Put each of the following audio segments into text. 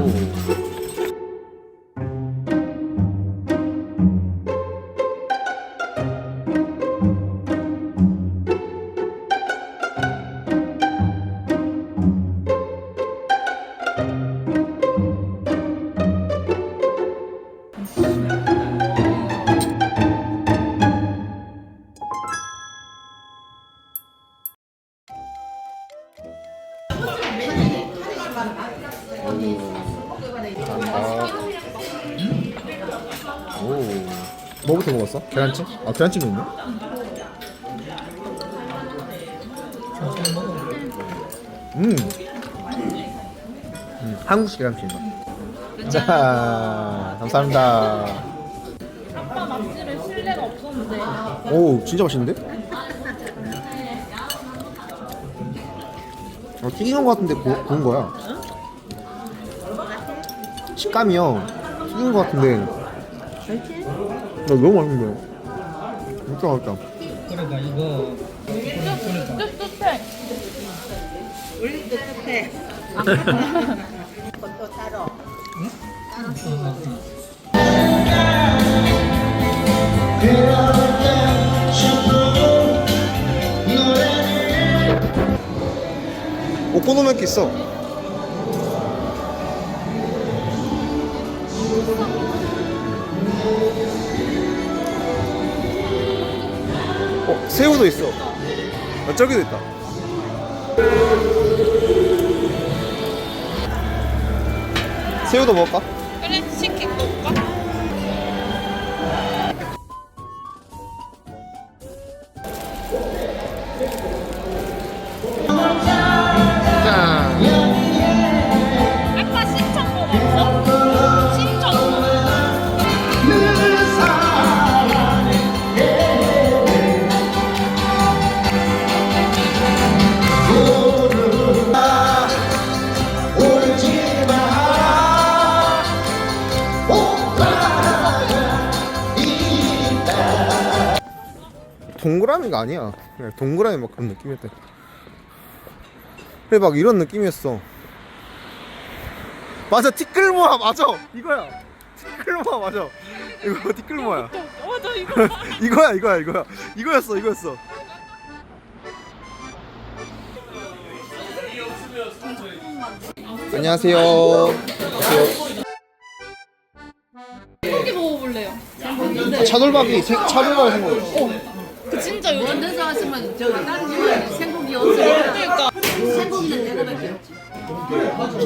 Falou! 오. 뭐부터 먹었어? 계란찜? 아 계란찜도 있네. 음. 음 한국식 계란찜 맛. 자, 감사합니다. 아빠 맛집에 신뢰가 없었는데 오, 진짜 맛있는데? 어, 튀긴 거 같은데 구, 구운 거야. 식감이요. 튀긴 거 같은데. 나 너무 맛있는데. 진짜 맛있다. 그러니까 이거 뚝뚝해 오코노미야키 있어. 어, 새우도 있어. 아, 저기도 있다. 새우도 먹을까? 동그라미가 아니야. 그냥 동그라미 막 그런 느낌이었대. 그래 막 이런 느낌이었어. 맞아 티끌모아 맞아 이거야. 티끌모아 맞아. 이거 티끌모아야. 맞아 이거 이거야 이거야 이거야 이거였어 이거였어. 안녕하세요. 안녕하세요. 고기 먹어볼래요 차돌박이 생- 차돌박이 생각. 그 진짜 요즘 원래서 하시면 저기 다른 집은 생고기 없으니까 그러니까 생고기는 내고밖에 없지.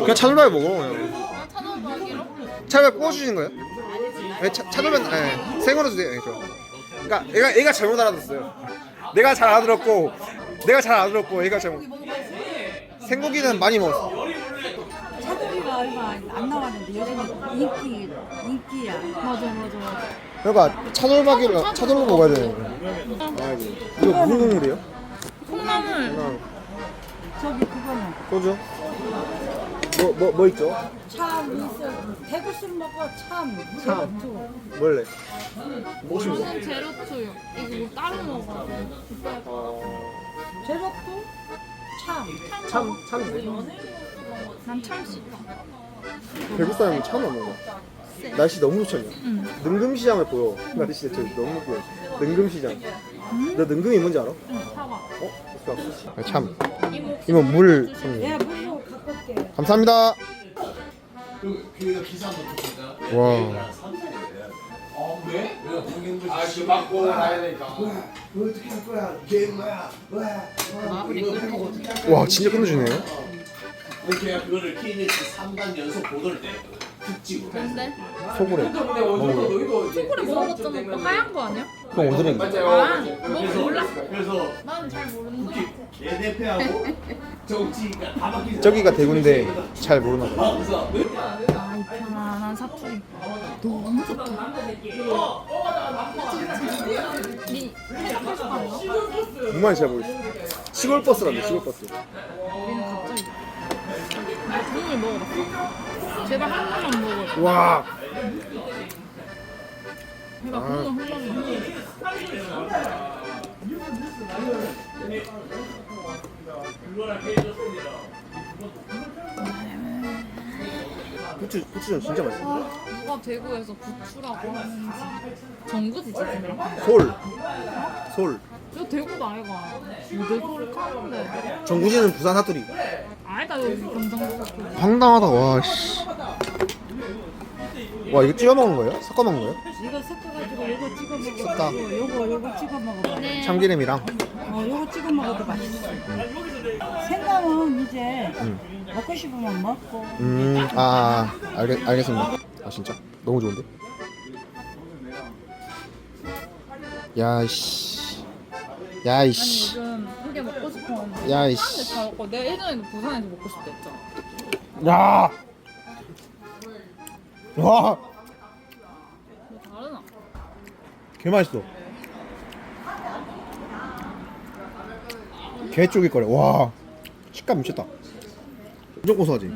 그냥 차돌박이 먹어. 그냥. 차돌박이로 차돌박이 구워주시는 거예요? 네, 차, 차돌박이 네, 생으로 주세요. 네, 그럼. 그러니까 얘가 얘가 잘못 알아들었어요. 내가 잘 알아들었고 내가 잘 알아들었고 얘가 잘못. 생고기는 많이 먹었어. 차고기가 얼마 안 나왔는데 요즘에 인기 인기야. 맞아 맞아 맞아 그러니까 차돌박이를 차돌로 먹어야 되는 거. 아이고. 이거 무슨 국물이에요? 콩나물 저기 그거는 소주. 뭐 뭐 뭐 있죠? 참 있어. 대구술 먹어 참. 참. 제로투. 뭘래? 저는 제로투요 이거 뭐 따로 먹어 제로투 참. 참참 난참 싫어 대구 사람은 참안 먹어. 날씨 너무 좋잖아. 능금시장을 보여. 날씨 저 너무 보여. 능금시장. 너 능금이 뭔지 알아? 사과 어? 아, 참. 이모 물. 좀. 내가 물로 갖고 올게. 감사합니다. 와. 아씨 맞고 가야 되니까. 와 진짜 끝내주네요. 걔가 그거를 KBS 3단 연속 보도를 때 특집으로. 근데 소고래. 먹어요. 초콜릿 먹어봤잖아 하얀 거 아니야? 그건 오드랭이. 아뭐 몰라? 그래서 나는 잘 모르는데 정치가 다 바뀌는. 저기가 대구인데 잘 모르나 봐. 그래서 아 이 편안한 사투리 너무 좋다 니 해주고 싶었나? 정말 잘 모르겠어. 시골 버스란데 시골 버스. 우리는 갑자기 나 먹어봤어 제발 한 번만 먹어 와. 아. 국물 한 번만 부추 부추전 진짜 맛있어. 누가 대구에서 부추라고 하는지 지금 솔. 솔. 이거 대구도 아이가 무대 소리 카는데 정구지는 부산 사투리. 아이가 여기 경상도 황당하다 와 씨. 와 이거 찍어 먹은 거예요? 섞어 먹은 거예요? 이거 섞어가지고 요거 찍어 섞다. 먹어. 요거 요거 찍어 먹어봐. 네. 참기름이랑. 어, 요거 찍어 먹어도 맛있어. 생강은 이제 음. 먹고 싶으면 먹고. 음, 아, 아, 알겠, 알겠습니다. 아, 진짜? 너무 좋은데? 야, 씨. 야, 아니 이씨. 요즘 그게 먹고 싶었는데 야, 사람들 이씨. 다 먹고 내가 예전에도 부산에서 먹고 싶다 했잖아 야! 와! 뭐 다르나? 개 맛있어. 개 쫄깃거려. 와. 식감 미쳤다. 엄청 고소하지?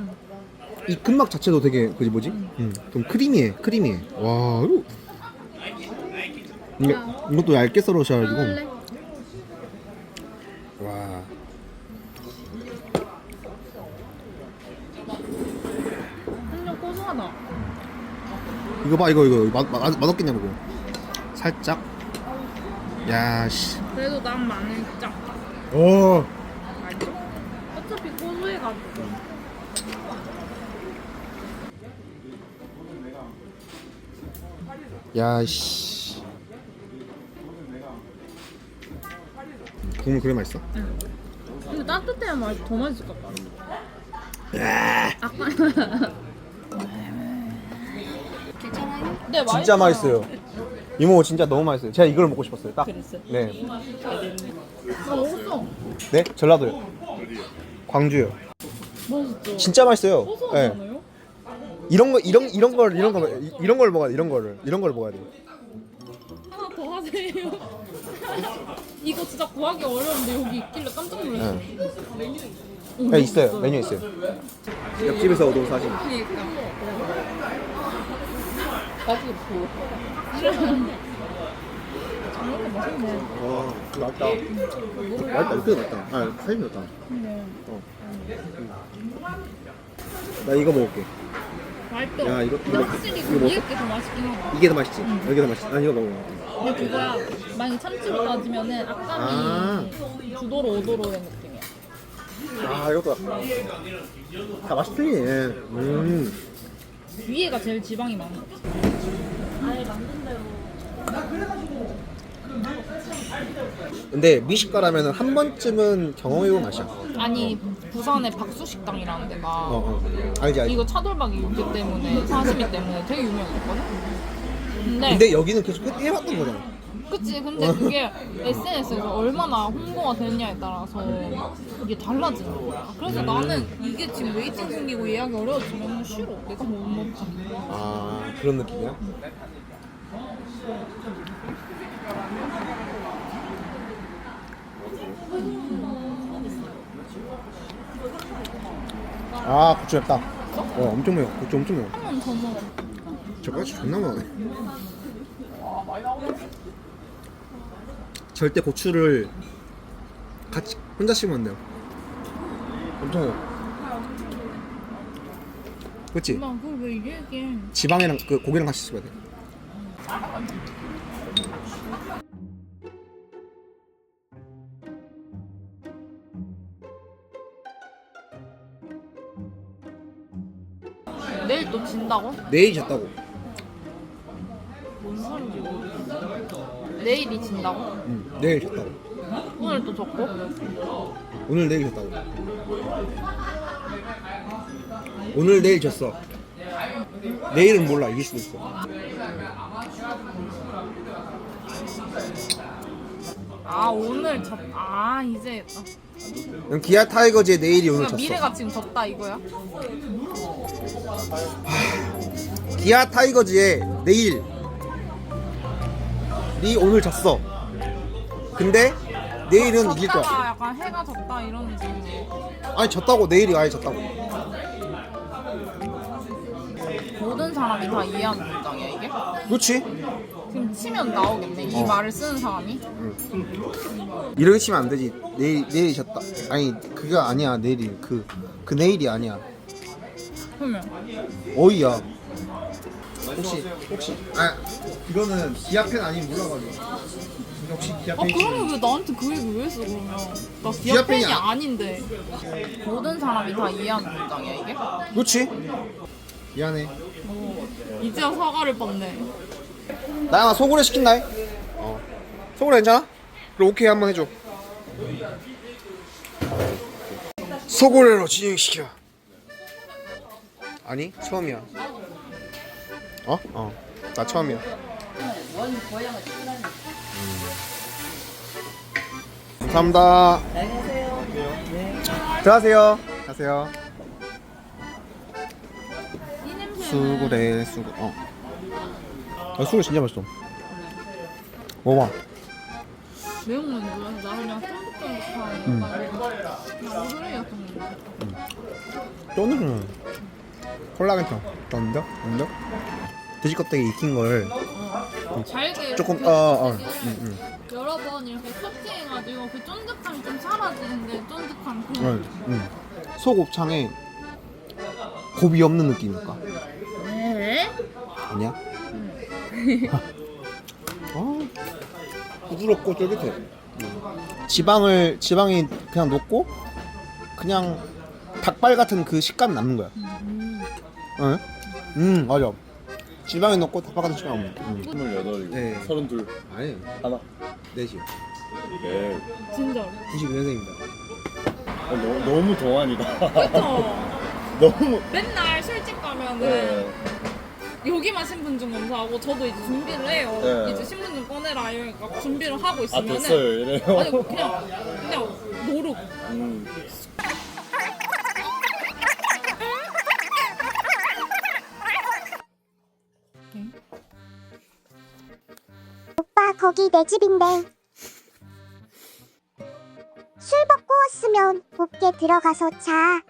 이 근막 자체도 되게, 그지 뭐지? 음. 좀 크리미해, 크리미해. 와, 이거. 이게, 이것도 얇게 썰어셔가지고. 할래? 와. 완전 고소하다 이거 봐, 이거, 이거. 맛, 맛, 맛없겠냐, 보고. 살짝. 야, 씨. 그래도 난 마늘 짱 오. 알죠? 어차피 고소해가지고 야, 씨. 국물 그래 맛있어? 근데 따뜻해야 맛이 더 맛있을 것 같다 아까 네, 진짜 맛있어요. 이모 진짜 너무 맛있어요. 제가 이걸 먹고 싶었어요. 딱. 그랬어? 네. 나 먹었어 네? 전라도요. 광주요. 맛있죠? 진짜 맛있어요. 네. 이런 거 이런 이런 걸 이런 거 이런 걸 먹어야 돼. 이런 거를 이런 걸 먹어야 돼. 하나 더 하세요 이거 진짜 구하기 어려운데 여기 있길래 깜짝 놀랐어 네. 네 있어요. 메뉴 있어요. 옆집에서 얻은 사진. 그니까 정말 맛있네 와, 맛있다. 맛있다. 이거 맛있다. 아, 사진 좋다. 어. 나 이거 먹을게. 맛있어 야, 이거- 확실히 이거 먹어? 위에 게 더 맛있긴 하다 이게 더 맛있지? 여기 더 맛있지? 난 이거 먹어. 근데 그거야 만약에 참치로 따지면은 악감이 아. 주도로 오도로 된 느낌이야 아, 이것도 다 맛이 틀리네. 음. 위에가 제일 지방이 같아 근데 미식가라면 한 번쯤은 경험해본 맛이야. 아니 부산에 박수식당이라는 데가 어, 어. 알지, 알지. 이거 차돌박이 육개 때문에 사시미 때문에 되게 유명했거든 근데, 근데 여기는 계속 해- 해왔던 거잖아. 그치 근데 그게 SNS에서 얼마나 홍보가 되느냐에 따라서 이게 달라지는 거야 그래서 나는 이게 지금 웨이팅 생기고 예약이 어려워지면 싫어 내가 못 먹지 아, 그런 느낌이야? 아, 고추 맵다. 어, 엄청 매워. 고추 엄청 매워. 한 번 더 먹어 저까지 존나 매워. 절대 고추를 같이 혼자 씹으면 안 돼요. 엄청 매워. 그치? 엄마 그걸 왜 얘기해 지방이랑 그 고기랑 같이 씹어야 돼. 내일 또 진다고? 내일 잤다고. 뭔 소리야 내일이 진다고? 응, 내일 잤다고. 오늘 또 졌고? 오늘 내일 잤다고. 오늘 내일 졌어. 내일은 몰라 이길 수도 있어. 아 오늘 졌.. 아 이제 아, 그럼 기아 타이거즈의 내일이 오늘 그러니까 졌어. 미래가 지금 졌다 이거야? 기아 타이거즈의 내일 이 오늘 졌어. 근데 내일은 이길 거야. 졌다가 약간 해가 졌다 이런 느낌 아니 졌다고 내일이 아예 졌다고. 모든 사람이 다 이해하는 문장이야 이게? 그렇지? 지금 치면 나오겠네 이 어. 말을 쓰는 사람이 이렇게 치면 안 되지. 내일 내일이 졌다. 아니 그게 아니야 내일이 그 그 내일이 아니야. 그러면 어이야. 혹시 혹시 아 이거는 기아펜 아니면 몰라가지고. 근데 혹시 아 기아펜 그러면 왜 나한테 그 얘기 왜 했어 그러면 나 기아펜이 기아펜이 아- 아닌데 모든 사람이 다 이해하는 문장이야 이게? 그렇지. 미안해. 이제야 사과를 받네 나영아 소고래 시킨다. 어. 소고래 괜찮아? 그럼 오케이 한번 해줘. 소고래로 진행시켜. 아니 처음이야. 어? 어. 나 처음이야. 음. 감사합니다. 들어가세요. 가세요. 수구레 수구. 어. 아, 수구 진짜 맛있어. 먹어봐. 매운 건 좋아해서 나 그냥 쫀득쫀득한 음. 그냥 오드레이 같은 거 쫀득은 콜라겐 탕. 쫀득? 쫀득? 돼지 껍데기 익힌 걸 잘게 조금 이렇게 어어 이게 응, 응. 여러 번 이렇게 커팅해가지고 그 쫀득함이 좀 사라지는데 쫀득한 그 응, 응. 소곱창에 곱이 없는 느낌일까? 네? 아니야? 아, 부드럽고 쫄깃해. 지방을 지방이 그냥 녹고 그냥 닭발 같은 그 식감이 남는 거야. 응? 음 맞아. 녹고 닭발 같은 식감 남는. 음. 28이고 네. 32 아니 하나 넷이요. 네. 진짜 92년생입니다. 어, 너, 너무 동안이다 그쵸? 너무 맨날 술집 가면은 네. 여기만 신분증 검사하고 저도 이제 준비를 해요 네. 이제 신분증 꺼내라 이러니까 준비를 하고 아 있으면은 됐어요 이래요 아니 그냥 그냥 노룩 음. 거기 내 집인데 술 먹고 왔으면 곱게 들어가서 자. 아